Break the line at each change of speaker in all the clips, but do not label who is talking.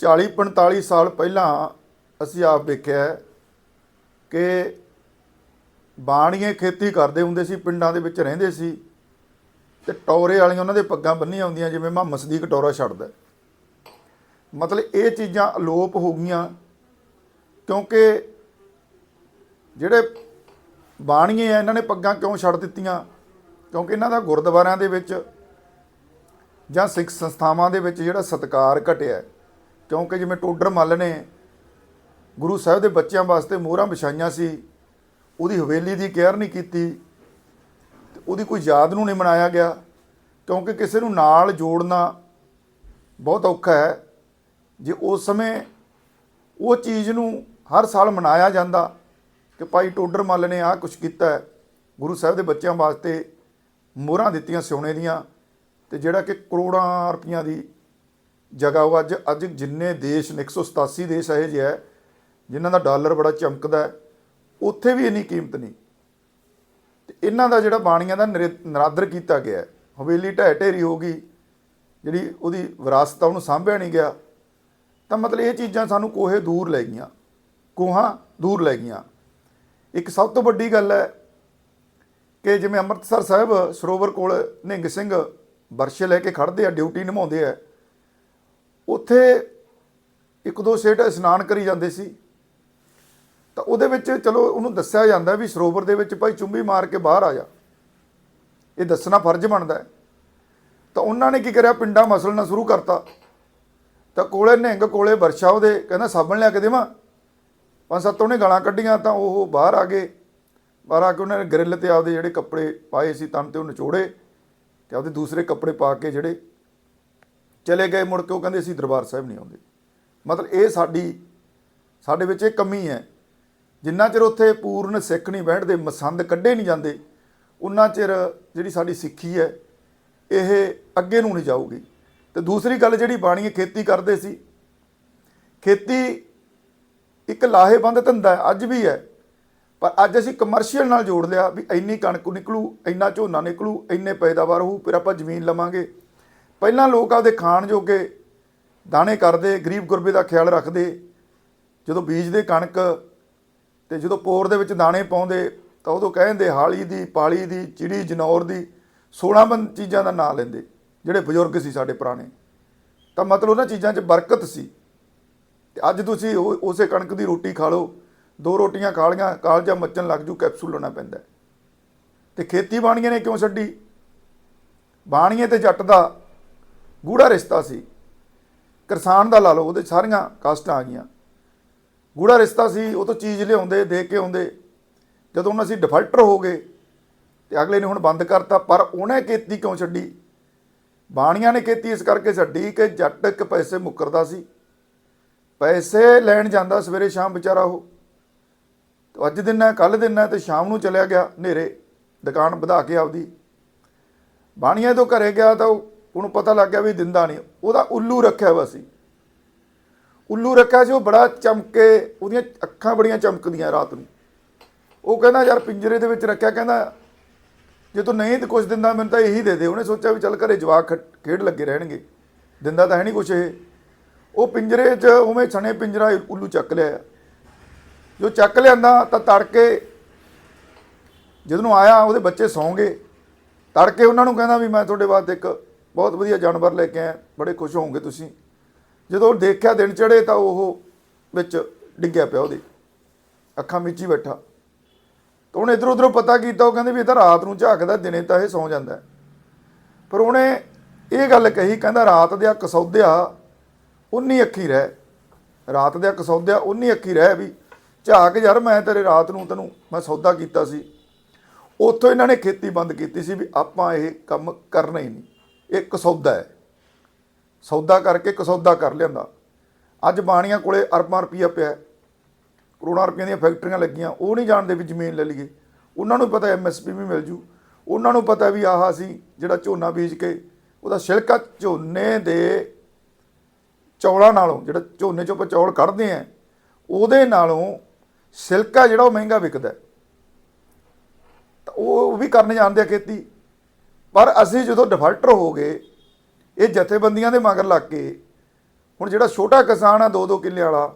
40 45 ਸਾਲ ਪਹਿਲਾਂ ਅਸੀਂ ਆਪ ਵੇਖਿਆ ਕਿ ਬਾਣੀਏ ਖੇਤੀ ਕਰਦੇ ਹੁੰਦੇ ਸੀ, ਪਿੰਡਾਂ ਦੇ ਵਿੱਚ ਰਹਿੰਦੇ ਸੀ ਤੇ ਟੌਰੇ ਵਾਲੀਆਂ ਉਹਨਾਂ ਦੇ ਪੱਗਾਂ ਬੰਨੀਆਂ ਹੁੰਦੀਆਂ, ਜਿਵੇਂ ਮੁਹੰਮਦ ਮਸਦੀਕ ਟੌਰਾ ਛੱਡਦਾ ਮਤਲਬ ਇਹ ਚੀਜ਼ਾਂ ਅਲੋਪ ਹੋ ਗਈਆਂ ਕਿਉਂਕਿ ਜਿਹੜੇ ਬਾਣੀਏ ਆ, ਇਹਨਾਂ ਨੇ ਪੱਗਾਂ ਕਿਉਂ ਛੱਡ ਦਿੱਤੀਆਂ? ਕਿਉਂਕਿ ਇਹਨਾਂ ਦਾ ਗੁਰਦੁਆਰਿਆਂ ਦੇ ਵਿੱਚ ਜਾਂ ਸਿੱਖ ਸੰਸਥਾਵਾਂ ਦੇ ਵਿੱਚ ਜਿਹੜਾ ਸਤਕਾਰ ਘਟਿਆ ਕਿਉਂਕਿ ਜਿਵੇਂ ਟੋਡਰ ਮੱਲ ਨੇ, ਗੁਰੂ ਸਾਹਿਬ ਦੇ ਬੱਚਿਆਂ ਵਾਸਤੇ ਮੋਹਰਾਂ ਵਿਛਾਈਆਂ ਸੀ, ਉਹਦੀ ਹਵੇਲੀ ਦੀ ਕੇਅਰ ਨਹੀਂ ਕੀਤੀ, ਤੇ ਉਹਦੀ ਕੋਈ ਯਾਦ ਨੂੰ ਨਹੀਂ ਮਨਾਇਆ ਗਿਆ, ਕਿਉਂਕਿ ਕਿਸੇ ਨੂੰ ਨਾਲ ਜੋੜਨਾ ਬਹੁਤ ਔਖਾ ਹੈ। ਜੇ ਉਸ ਸਮੇਂ ਉਹ ਚੀਜ਼ ਨੂੰ ਹਰ ਸਾਲ ਮਨਾਇਆ ਜਾਂਦਾ ਕਿ ਭਾਈ ਟੋਡਰ ਮੱਲ ਨੇ ਆਹ ਕੁਝ ਕੀਤਾ ਗੁਰੂ ਸਾਹਿਬ ਦੇ ਬੱਚਿਆਂ ਵਾਸਤੇ ਮੋਹਰਾਂ ਦਿੱਤੀਆਂ ਸੋਨੇ ਦੀਆਂ, ਤੇ ਜਿਹੜਾ ਕਿ ਕਰੋੜਾਂ ਰੁਪਈਆਂ ਦੀ ਜਗ੍ਹਾ ਉਹ ਅੱਜ ਅੱਜ ਜਿੰਨੇ ਦੇਸ਼ ਨੇ 187 ਦੇਸ਼ ਇਹੋ ਜਿਹੇ ਹੈ ਜਿਨ੍ਹਾਂ ਦਾ ਡਾਲਰ ਬੜਾ ਚਮਕਦਾ ਹੈ, ਉੱਥੇ ਵੀ ਇੰਨੀ ਕੀਮਤ ਨਹੀਂ ਤੇ ਇਹਨਾਂ ਦਾ ਜਿਹੜਾ ਬਾਣੀਆਂ ਦਾ ਨਿਰ- ਨਿਰਾਦਰ ਕੀਤਾ ਗਿਆ ਹੈ। ਹਵੇਲੀ ਢਹਿ ਢੇਰੀ ਹੋ ਗਈ, ਜਿਹੜੀ ਉਹਦੀ ਵਿਰਾਸਤ ਆ, ਉਹਨੂੰ ਸਾਂਭਿਆ ਨਹੀਂ ਗਿਆ, ਤਾਂ ਮਤਲਬ ਇਹ ਚੀਜ਼ਾਂ ਸਾਨੂੰ ਕੋਹੇ ਦੂਰ ਲੈ ਗਈਆਂ, ਕੋਹਾਂ ਦੂਰ ਲੈ ਗਈਆਂ ਇੱਕ ਸਭ ਤੋਂ ਵੱਡੀ ਗੱਲ ਹੈ ਕਿ ਜਿਵੇਂ ਅੰਮ੍ਰਿਤਸਰ ਸਾਹਿਬ ਸਰੋਵਰ ਕੋਲ ਨਿੰਗ ਸਿੰਘ ਬਰਸ਼ੇ ਲੈ ਕੇ ਖੜਦੇ ਆ, ਡਿਊਟੀ ਨਿਭਾਉਂਦੇ ਆ ਉੱਥੇ ਇੱਕ ਦੋ ਸੇਠ ਇਸ਼ਨਾਨ ਕਰੀ ਜਾਂਦੇ ਸੀ। ਤਾਂ ਉਹਦੇ ਵਿੱਚ ਚਲੋ ਉਹਨੂੰ ਦੱਸਿਆ ਜਾਂਦਾ ਵੀ ਸਰੋਵਰ ਦੇ ਵਿੱਚ ਭਾਈ ਚੁੰਬੀ ਮਾਰ ਕੇ ਬਾਹਰ ਆ ਜਾ। ਇਹ ਦੱਸਣਾ ਫਰਜ਼ ਬਣਦਾ ਤਾਂ ਉਹਨਾਂ ਨੇ ਕੀ ਕਰਿਆ? ਪਿੰਡਾ ਮਸਲਣਾ ਸ਼ੁਰੂ ਕਰਤਾ। ਤਾਂ ਕੋਲੇ ਨਿਹੰਗ, ਕੋਲੇ ਵਰਸ਼ਾ ਉਹਦੇ ਕਹਿੰਦਾ, ਸਾਬਣ ਲਿਆ ਕੇ ਦੇਵਾਂ। ਪੰਜ ਸੱਤ ਉਹਨੇ ਗਾਲਾਂ ਕੱਢੀਆਂ ਤਾਂ ਉਹ ਬਾਹਰ ਆ ਗਏ। ਬਾਹਰ ਆ ਕੇ ਉਹਨਾਂ ਨੇ ਗ੍ਰਿਲ ਤੇ ਆਪਦੇ ਜਿਹੜੇ ਕੱਪੜੇ ਪਾਏ ਸੀ, ਤਨ ਤੇ ਉਹ ਨਿਚੋੜੇ ਤੇ ਆਪਦੇ ਦੂਸਰੇ ਕੱਪੜੇ ਪਾ ਕੇ ਜਿਹੜੇ ਚਲੇ ਗਏ ਮੁੜ ਕੇ ਉਹ ਕਹਿੰਦੇ ਅਸੀਂ ਦਰਬਾਰ ਸਾਹਿਬ ਨਹੀਂ ਆਉਂਦੇ। ਮਤਲਬ ਇਹ ਸਾਡੀ, ਸਾਡੇ ਵਿੱਚ ਇਹ ਕਮੀ ਹੈ। ਜਿੰਨਾ ਚਿਰ ਉੱਥੇ ਪੂਰਨ ਸਿੱਖ ਨਹੀਂ ਬੈਠਦੇ, ਮਸੰਦ ਕੱਢੇ ਨਹੀਂ ਜਾਂਦੇ, ਉਨਾ ਚਿਰ ਜਿਹੜੀ ਸਾਡੀ ਸਿੱਖੀ ਹੈ, ਇਹ ਅੱਗੇ ਨੂੰ ਨਹੀਂ ਜਾਊਗੀ। ਤੇ ਦੂਸਰੀ ਗੱਲ ਜਿਹੜੀ ਬਾਣੀ ਖੇਤੀ ਕਰਦੇ ਸੀ। ਖੇਤੀ ਇੱਕ ਲਾਹੇਬੰਦ ਧੰਦਾ ਹੈ, ਅੱਜ ਵੀ ਹੈ। ਪਰ ਅੱਜ ਅਸੀਂ ਕਮਰਸ਼ੀਅਲ ਨਾਲ ਜੋੜ ਲਿਆ ਵੀ ਇੰਨੀ ਕਣਕ ਨਿਕਲੂ, ਇੰਨਾ ਝੋਨਾ ਨਿਕਲੂ, ਇੰਨੇ ਪੈਦਾਵਾਰ ਹੋਊ, ਫਿਰ ਆਪਾਂ ਜ਼ਮੀਨ ਲਵਾਂਗੇ। ਪਹਿਲਾਂ ਲੋਕ ਆਪਦੇ ਖਾਣ ਜੋਗੇ ਦਾਣੇ ਕਰਦੇ, ਗਰੀਬ ਗੁਰਬੇ ਦਾ ਖਿਆਲ ਰੱਖਦੇ। ਜਦੋਂ ਬੀਜਦੇ ਕਣਕ ਤੇ ਜਦੋਂ ਪੋਰ ਦੇ ਵਿੱਚ ਦਾਣੇ ਪਾਉਂਦੇ, ਤਾਂ ਉਦੋਂ ਕਹਿੰਦੇ ਹਾਲੀ ਦੀ, ਪਾਲੀ ਦੀ, ਚਿੜੀ, ਜਨੌਰ ਦੀ 16 ਬੰਦ ਚੀਜ਼ਾਂ ਦਾ ਨਾਂ ਲੈਂਦੇ, ਜਿਹੜੇ ਬਜ਼ੁਰਗ ਸੀ ਸਾਡੇ ਪੁਰਾਣੇ। ਤਾਂ ਮਤਲਬ ਉਹਨਾਂ ਚੀਜ਼ਾਂ 'ਚ ਬਰਕਤ ਸੀ। ਤੇ ਅੱਜ ਤੁਸੀਂ ਉਹ- ਉਸੇ ਕਣਕ ਦੀ ਰੋਟੀ ਖਾ ਲਓ, ਦੋ ਰੋਟੀਆਂ ਖਾ ਲੀਆਂ ਕਾਲਜਾ ਮੱਚਣ ਲੱਗ ਜੂ, ਕੈਪਸੂਲ ਲੈਣਾ ਪੈਂਦਾ। ਹੈ। ਤੇ ਖੇਤੀ ਬਾਣੀਆਂ ਨੇ ਕਿਉਂ ਛੱਡੀ? ਬਾਣੀਏ ਤੇ ਜੱਟ ਦਾ ਗੂੜਾ ਰਿਸ਼ਤਾ ਸੀ। ਕਿਸਾਨ ਦਾ ਲਾ ਲਓ, ਉਹਦੇ ਸਾਰੀਆਂ ਕਾਸਟਾਂ ਆ ਗਈਆਂ। ਗੂੜਾ ਰਿਸ਼ਤਾ ਸੀ, ਉਹ ਤੋਂ ਚੀਜ਼ ਲਿਆਉਂਦੇ, ਦੇ ਕੇ ਆਉਂਦੇ। ਜਦੋਂ ਉਹਨਾਂ ਅਸੀਂ ਡਿਫਾਲਟਰ ਹੋ ਗਏ ਤੇ ਅਗਲੇ ਨੇ ਹੁਣ ਬੰਦ ਕਰਤਾ, ਪਰ ਉਹਨੇ ਖੇਤੀ ਕਿਉਂ ਛੱਡੀ? ਬਾਣੀਆਂ ਨੇ ਖੇਤੀ ਇਸ ਕਰਕੇ ਛੱਡੀ ਕਿ ਜੱਟ ਇੱਕ ਪੈਸੇ ਮੁੱਕਰਦਾ ਸੀ। ਪੈਸੇ ਲੈਣ ਜਾਂਦਾ ਸਵੇਰੇ ਸ਼ਾਮ ਵਿਚਾਰਾ ਉਹ। ਤੇ ਅੱਜ ਦਿਨ ਹੈ ਕੱਲ ਦਿਨ ਹੈ ਤੇ ਸ਼ਾਮ ਨੂੰ ਚਲਿਆ ਗਿਆ ਹਨੇਰੇ ਦੁਕਾਨ ਵਧਾ ਕੇ ਆਪਦੀ। ਬਾਣੀਆਂ ਤੋਂ ਘਰੇ ਗਿਆ ਤਾਂ ਉਹ- ਉਹਨੂੰ ਪਤਾ ਲੱਗ ਗਿਆ ਵੀ ਦਿੰਦਾ ਨਹੀਂ। ਉਹਦਾ ਉੱਲੂ ਰੱਖਿਆ ਵਾ ਸੀ। ਉੱਲੂ ਰੱਖਿਆ ਸੀ, ਉਹ ਬੜਾ ਚਮਕੇ, ਉਹਦੀਆਂ ਅੱਖਾਂ ਬੜੀਆਂ ਚਮਕਦੀਆਂ ਰਾਤ ਨੂੰ। ਉਹ ਕਹਿੰਦਾ, ਯਾਰ ਪਿੰਜਰੇ ਦੇ ਵਿੱਚ ਰੱਖਿਆ। ਕਹਿੰਦਾ, ਜੇ ਤੂੰ ਨਹੀਂ ਤੇ ਕੁਝ ਦਿੰਦਾ, ਮੈਨੂੰ ਤਾਂ ਇਹੀ ਦੇ ਦੇ। ਉਹਨੇ ਸੋਚਿਆ ਵੀ ਚੱਲ ਘਰੇ ਜਵਾਕ ਖੇਡ- ਲੱਗੇ ਰਹਿਣਗੇ। ਦਿੰਦਾ ਤਾਂ ਹੈ ਨਹੀਂ ਕੁਛ ਇਹ। ਉਹ ਪਿੰਜਰੇ 'ਚ ਉਵੇਂ ਛਣੇ ਪਿੰਜਰਾ ਉੱਲੂ ਚੱਕ ਲਿਆ। ਜੋ ਚੱਕ ਲਿਆਂਦਾ, ਤਾਂ ਤੜਕੇ ਜਦੋਂ ਆਇਆ, ਉਹਦੇ ਬੱਚੇ ਸੌਂਗੇ ਤੜਕੇ ਉਹਨਾਂ ਨੂੰ ਕਹਿੰਦਾ ਵੀ, ਮੈਂ ਤੁਹਾਡੇ ਬਾਅਦ ਇੱਕ ਬਹੁਤ ਵਧੀਆ ਜਾਨਵਰ ਲੈ ਕੇ ਆਏ, ਬੜੇ ਖੁਸ਼ ਹੋਵੋਗੇ ਤੁਸੀਂ। ਜਦੋਂ ਉਹ ਦੇਖਿਆ ਦਿਨ ਚੜੇ ਤਾਂ ਉਹ ਵਿੱਚ ਡਿੱਗਿਆ ਪਿਆ ਉਹਦੇ। ਅੱਖਾਂ ਮੀਚੀ ਬੈਠਾ। ਤਾਂ ਉਹਨੇ ਇਧਰ ਉਧਰੋਂ ਪਤਾ ਕੀਤਾ, ਉਹ ਕਹਿੰਦੇ ਵੀ ਇਹ ਤਾਂ ਰਾਤ ਨੂੰ ਝਾਕਦਾ, ਦਿਨੇ ਤਾਂ ਇਹ ਸੌਂ ਜਾਂਦਾ ਪਰ ਉਹਨੇ ਇਹ ਗੱਲ ਕਹੀ, ਕਹਿੰਦਾ ਰਾਤ ਦੇ ਕਸੌਦਿਆ, ਉਨੀ ਅੱਖੀ ਰਹਿ। ਰਾਤ ਦੇ ਕਸੌਦਿਆ, ਉਨੀ ਅੱਖੀ ਰਹਿ ਵੀ, ਝਾਕ ਯਾਰ ਮੈਂ ਤੇਰੇ ਰਾਤ ਨੂੰ ਤੈਨੂੰ, ਮੈਂ ਸੌਦਾ ਕੀਤਾ ਸੀ। ਉੱਥੋਂ ਇਹਨਾਂ ਨੇ ਖੇਤੀ ਬੰਦ ਕੀਤੀ ਸੀ ਵੀ ਆਪਾਂ ਇਹ ਕੰਮ ਕਰਨਾ ਹੀ ਨਹੀਂ। ਇਹ ਕਸੌਦਾ ਹੈ। ਸੌਦਾ ਕਰਕੇ ਕਸੌਦਾ ਕਰ ਲਿਆਂਦਾ। ਅੱਜ ਬਾਣੀਆਂ ਕੋਲੇ ਅਰਬਾਂ ਰੁਪਈਆ ਪਿਆ ਕਰੋੜਾਂ ਰੁਪਈਆਂ ਦੀਆਂ ਫੈਕਟਰੀਆਂ ਲੱਗੀਆਂ। ਉਹ ਨਹੀਂ ਜਾਣਦੇ ਵੀ ਜ਼ਮੀਨ ਲੈ ਲਈਏ। ਉਹਨਾਂ ਨੂੰ ਪਤਾ ਐਮਐਸਪੀ ਵੀ ਮਿਲ ਜੂ। ਉਹਨਾਂ ਨੂੰ ਪਤਾ ਵੀ ਆਹ ਅਸੀਂ ਜਿਹੜਾ ਝੋਨਾ ਬੀਜ ਕੇ ਉਹਦਾ ਛਿਲਕਾ ਝੋਨੇ ਦੇ ਚੌਲਾਂ ਨਾਲੋਂ ਜਿਹੜਾ ਝੋਨੇ ਚੋਂ ਆਪਾਂ ਚੌਲ ਕੱਢਦੇ ਆ ਉਹਦੇ ਨਾਲੋਂ ਸਿਲਕਾ ਜਿਹੜਾ ਉਹ ਮਹਿੰਗਾ ਵਿਕਦਾ ਹੈ। ਤਾਂ ਉਹ ਵੀ ਕਰਨ ਜਾਣਦੇ ਆ ਖੇਤੀ। ਪਰ ਅਸੀਂ ਜਦੋਂ ਡਿਫਾਲਟਰ ਹੋ ਗਏ, ਇਹ ਜਥੇਬੰਦੀਆਂ ਦੇ ਮਗਰ ਲੱਗ ਕੇ, ਹੁਣ ਜਿਹੜਾ ਛੋਟਾ ਕਿਸਾਨ ਆ 2-2 ਕਿੱਲੇ ਵਾਲਾ,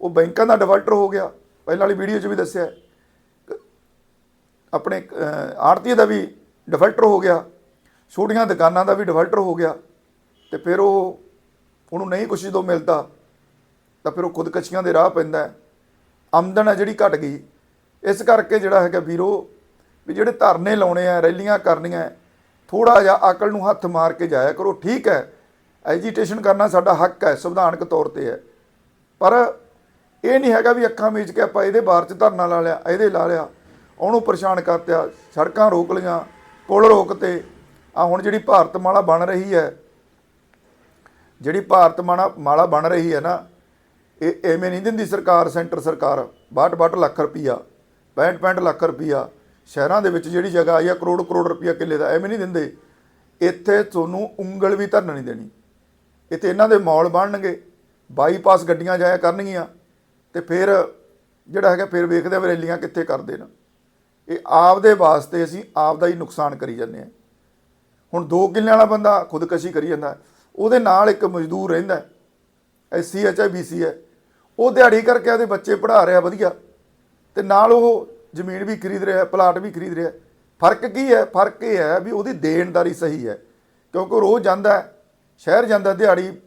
ਉਹ ਬੈਂਕਾਂ ਦਾ ਡਿਫਾਲਟਰ ਹੋ ਗਿਆ। ਪਹਿਲਾਂ ਵਾਲੀ ਵੀਡੀਓ 'ਚ ਵੀ ਦੱਸਿਆ ਆਪਣੇ ਆੜਤੀ ਦਾ ਵੀ ਡਿਫਾਲਟਰ ਹੋ ਗਿਆ, ਛੋਟੀਆਂ ਦੁਕਾਨਾਂ ਦਾ ਵੀ ਡਿਫਾਲਟਰ ਹੋ ਗਿਆ, ਤੇ ਫਿਰ ਉਹ ਉਹਨੂੰ ਨਹੀਂ ਕੁਛ ਜਦੋਂ ਮਿਲਦਾ, ਤਾਂ ਫਿਰ ਉਹ ਖੁਦਕਸ਼ੀਆਂ ਦੇ ਰਾਹ ਪੈਂਦਾ ਆਮਦਨ ਹੈ ਜਿਹੜੀ ਘਟ ਗਈ। ਇਸ ਕਰਕੇ ਜਿਹੜਾ ਹੈਗਾ ਵੀਰੋ, ਵੀ ਜਿਹੜੇ ਧਰਨੇ ਲਾਉਣੇ ਆ, ਰੈਲੀਆਂ ਕਰਨੀਆਂ ਥੋੜਾ ਜਿਹਾ ਅਕਲ ਨੂੰ ਹੱਥ ਮਾਰ ਕੇ ਜਾਇਆ ਕਰੋ, ਠੀਕ ਹੈ। ਐਜੀਟੇਸ਼ਨ ਕਰਨਾ ਸਾਡਾ ਹੱਕ ਹੈ, ਸੰਵਿਧਾਨਕ ਤੌਰ ਤੇ ਹੈ। ਪਰ ਇਹ ਨਹੀਂ ਹੈਗਾ ਵੀ ਅੱਖਾਂ ਮੀਚ ਕੇ ਆਪਾਂ ਇਹਦੇ ਬਾਰ 'ਚ ਧਰਨਾ ਲਾ ਲਿਆ, ਇਹਦੇ ਲਾ ਲਿਆ, ਉਹਨੂੰ ਪਰੇਸ਼ਾਨ ਕਰਤਿਆ, ਸੜਕਾਂ ਰੋਕ ਲਈਆਂ, ਪੁਲ ਰੋਕਤੇ। ਆ ਹੁਣ ਜਿਹੜੀ ਭਾਰਤ ਮਾਲਾ ਬਣ ਰਹੀ ਹੈ, ਜਿਹੜੀ ਭਾਰਤ ਮਾਲਾ ਮਾਲਾ ਬਣ ਰਹੀ ਹੈ ਨਾ, ਇਹ ਐਵੇਂ ਨਹੀਂ ਦਿੰਦੀ ਸਰਕਾਰ, ਸੈਂਟਰ ਸਰਕਾਰ 62 ਲੱਖ ਰੁਪਈਆ 65 65 ਲੱਖ ਰੁਪਈਆ। ਸ਼ਹਿਰਾਂ ਦੇ ਵਿੱਚ ਜਿਹੜੀ ਜਗ੍ਹਾ ਆਈ ਆ ਕਰੋੜ ਕਰੋੜ ਰੁਪਈਆ ਕਿੱਲੇ ਦਾ, ਐਵੇਂ ਨਹੀਂ ਦਿੰਦੇ। ਇੱਥੇ ਤੁਹਾਨੂੰ ਉਂਗਲ ਵੀ ਧਰਨ ਨਹੀਂ ਦੇਣੀ। ਇੱਥੇ ਇਹਨਾਂ ਦੇ ਮੌਲ ਬਣਨਗੇ, ਬਾਈਪਾਸ ਗੱਡੀਆਂ ਜਾਇਆ ਕਰਨਗੀਆਂ, ਤੇ ਫਿਰ ਜਿਹੜਾ ਹੈਗਾ, ਫਿਰ ਵੇਖਦੇ ਆ ਵੀ ਰੈਲੀਆਂ ਕਿੱਥੇ ਕਰਦੇ ਨੇ। ਇਹ ਆਪਦੇ ਵਾਸਤੇ ਅਸੀਂ ਆਪ ਦਾ ਹੀ ਨੁਕਸਾਨ ਕਰੀ ਜਾਂਦੇ ਆ। ਹੁਣ 2 ਕਿੱਲਿਆਂ ਵਾਲਾ ਬੰਦਾ ਖੁਦਕਸ਼ੀ ਕਰੀ ਜਾਂਦਾ, ਉਹਦੇ ਨਾਲ ਇੱਕ ਮਜ਼ਦੂਰ ਰਹਿੰਦਾ ਐਸਸੀ ਐਚ ਆਈ ਬੀਸੀ ਹੈ ਉਹ ਦਿਹਾੜੀ ਕਰਕੇ ਉਹਦੇ ਬੱਚੇ ਪੜ੍ਹਾ ਰਿਹਾ ਵਧੀਆ, ਤੇ ਨਾਲ ਉਹ ਜ਼ਮੀਨ ਵੀ ਖਰੀਦ ਰਿਹਾ, ਪਲਾਟ ਵੀ ਖਰੀਦ ਰਿਹਾ। ਫ਼ਰਕ ਕੀ ਹੈ? ਫ਼ਰਕ ਇਹ ਹੈ ਵੀ ਉਹਦੀ ਦੇਣਦਾਰੀ ਸਹੀ ਹੈ। ਕਿਉਂਕਿ ਉਹ ਰੋਜ਼ ਜਾਂਦਾ ਸ਼ਹਿਰ ਜਾਂਦਾ ਦਿਹਾੜੀ,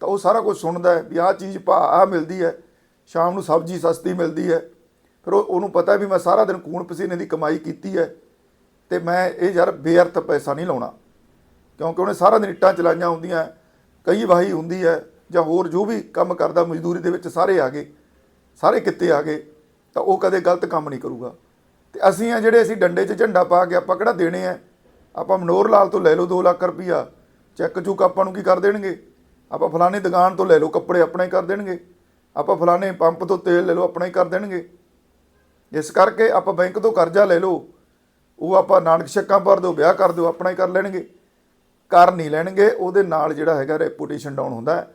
ਤਾਂ ਉਹ ਸਾਰਾ ਕੁਝ ਸੁਣਦਾ ਵੀ ਆਹ ਚੀਜ਼ ਭਾ, ਆਹ ਮਿਲਦੀ ਹੈ। ਸ਼ਾਮ ਨੂੰ ਸਬਜ਼ੀ ਸਸਤੀ ਮਿਲਦੀ ਹੈ। ਫਿਰ ਉਹ, ਉਹਨੂੰ ਪਤਾ ਵੀ ਮੈਂ ਸਾਰਾ ਦਿਨ ਖੂਨ ਪਸੀਨੇ ਦੀ ਕਮਾਈ ਕੀਤੀ ਹੈ ਤੇ ਮੈਂ ਇਹ ਯਾਰ ਬੇਅਰਥ ਪੈਸਾ ਨਹੀਂ ਲਾਉਣਾ। ਕਿਉਂਕਿ ਉਹਨੇ ਸਾਰਾ ਦਿਨ ਇੱਟਾਂ ਚਲਾਈਆਂ ਹੁੰਦੀਆਂ, ਕਈ ਵਾਹੀ ਹੁੰਦੀ ਹੈ ਜਾਂ ਹੋਰ ਜੋ ਵੀ ਕੰਮ ਕਰਦਾ, ਮਜ਼ਦੂਰੀ ਦੇ ਵਿੱਚ ਸਾਰੇ ਆ ਗਏ, ਸਾਰੇ ਕਿੱਤੇ ਆ ਗਏ। ਤਾਂ ਉਹ ਕਦੇ ਗਲਤ ਕੰਮ ਨਹੀਂ ਕਰੂਗਾ। ਤੇ ਅਸੀਂ ਆ ਜਿਹੜੇ ਅਸੀਂ ਡੰਡੇ 'ਚ ਝੰਡਾ ਪਾ ਕੇ ਆਪਾਂ ਕਿਹੜਾ ਦੇਣੇ ਆ? ਆਪਾਂ ਮਨੋਹਰ ਲਾਲ ਤੋਂ ਲੈ ਲਓ 2 ਲੱਖ ਰੁਪਈਆ। ਚੈੱਕ ਚੁੱਕ ਆਪਾਂ ਨੂੰ ਕੀ ਕਰ ਦੇਣਗੇ? ਆਪਾਂ ਫਲਾਣੇ ਦੁਕਾਨ ਤੋਂ ਲੈ ਲਓ, ਕੱਪੜੇ ਆਪਣਾ ਹੀ ਕਰ ਦੇਣਗੇ। ਆਪਾਂ ਫਲਾਣੇ ਪੰਪ ਤੋਂ ਤੇਲ ਲੈ ਲਓ, ਆਪਣਾ ਹੀ ਕਰ ਦੇਣਗੇ। ਇਸ ਕਰਕੇ ਆਪਾਂ ਬੈਂਕ ਤੋਂ ਕਰਜ਼ਾ ਲੈ ਲਓ। ਉਹ ਆਪਾਂ ਨਾਨਕ ਛੱਕਾਂ ਭਰ ਦਿਓ, ਵਿਆਹ ਕਰ ਦਿਓ, ਆਪਣਾ ਹੀ ਕਰ ਲੈਣਗੇ। ਕਰ ਨਹੀਂ ਲੈਣਗੇ, ਉਹਦੇ ਨਾਲ ਜਿਹੜਾ ਹੈਗਾ ਰੈਪੂਟੇਸ਼ਨ ਡਾਊਨ ਹੁੰਦਾ।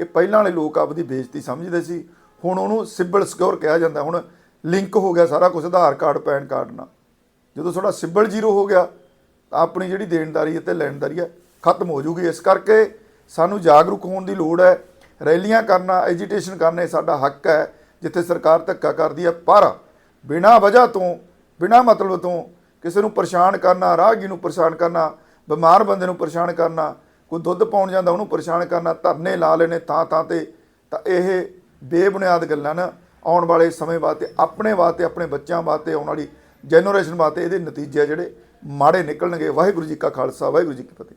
ਇਹ ਪਹਿਲਾਂ ਵਾਲੇ ਲੋਕ ਆਪਦੀ ਬੇਇੱਜ਼ਤੀ ਸਮਝਦੇ ਸੀ। ਹੁਣ ਉਹਨੂੰ ਸਿਬਲ ਸਿਕਿਉਰ ਕਿਹਾ ਜਾਂਦਾ। ਹੁਣ ਲਿੰਕ ਹੋ ਗਿਆ ਸਾਰਾ ਕੁਝ ਆਧਾਰ ਕਾਰਡ, ਪੈਨ ਕਾਰਡ ਨਾਲ। ਜਦੋਂ ਤੁਹਾਡਾ ਸਿਬਲ ਜ਼ੀਰੋ ਹੋ ਗਿਆ, ਤਾਂ ਆਪਣੀ ਜਿਹੜੀ ਦੇਣਦਾਰੀ ਅਤੇ ਲੈਣਦਾਰੀ ਹੈ, ਖਤਮ ਹੋ ਜੂਗੀ। ਇਸ ਕਰਕੇ ਸਾਨੂੰ ਜਾਗਰੂਕ ਹੋਣ ਦੀ ਲੋੜ ਹੈ, ਰੈਲੀਆਂ ਕਰਨਾ ਐਜੀਟੇਸ਼ਨ ਕਰਨਾ ਇਹ ਸਾਡਾ ਹੱਕ ਹੈ, ਜਿੱਥੇ ਸਰਕਾਰ ਧੱਕਾ ਕਰਦੀ ਹੈ। ਪਰ ਬਿਨਾਂ ਵਜ੍ਹਾ ਤੋਂ, ਬਿਨਾਂ ਮਤਲਬ ਤੋਂ ਕਿਸੇ ਨੂੰ ਪਰੇਸ਼ਾਨ ਕਰਨਾ ਰਾਹਗੀ ਨੂੰ ਪਰੇਸ਼ਾਨ ਕਰਨਾ, ਬਿਮਾਰ ਬੰਦੇ ਨੂੰ ਪਰੇਸ਼ਾਨ ਕਰਨਾ, ਕੋਈ ਦੁੱਧ ਪਾਉਣ ਜਾਂਦਾ ਉਹਨੂੰ ਪਰੇਸ਼ਾਨ ਕਰਨਾ, ਧਰਨੇ ਲਾ ਲੈਣੇ ਥਾਂ ਥਾਂ ਤੇ, ਤਾਂ ਇਹ ਬੇਬੁਨਿਆਦ ਗੱਲਾਂ ਨਾ ਆਉਣ ਵਾਲੇ ਸਮੇਂ ਵਾਸਤੇ, ਆਪਣੇ ਵਾਸਤੇ, ਆਪਣੇ ਬੱਚਿਆਂ ਵਾਸਤੇ ਆਉਣ ਵਾਲੀ ਜਨਰੇਸ਼ਨ ਵਾਸਤੇ ਇਹਦੇ ਨਤੀਜੇ ਜਿਹੜੇ ਮਾੜੇ ਨਿਕਲਣਗੇ। ਵਾਹਿਗੁਰੂ ਜੀ ਕਾ ਖਾਲਸਾ, ਵਾਹਿਗੁਰੂ ਜੀ ਕੀ ਫਤਿਹ।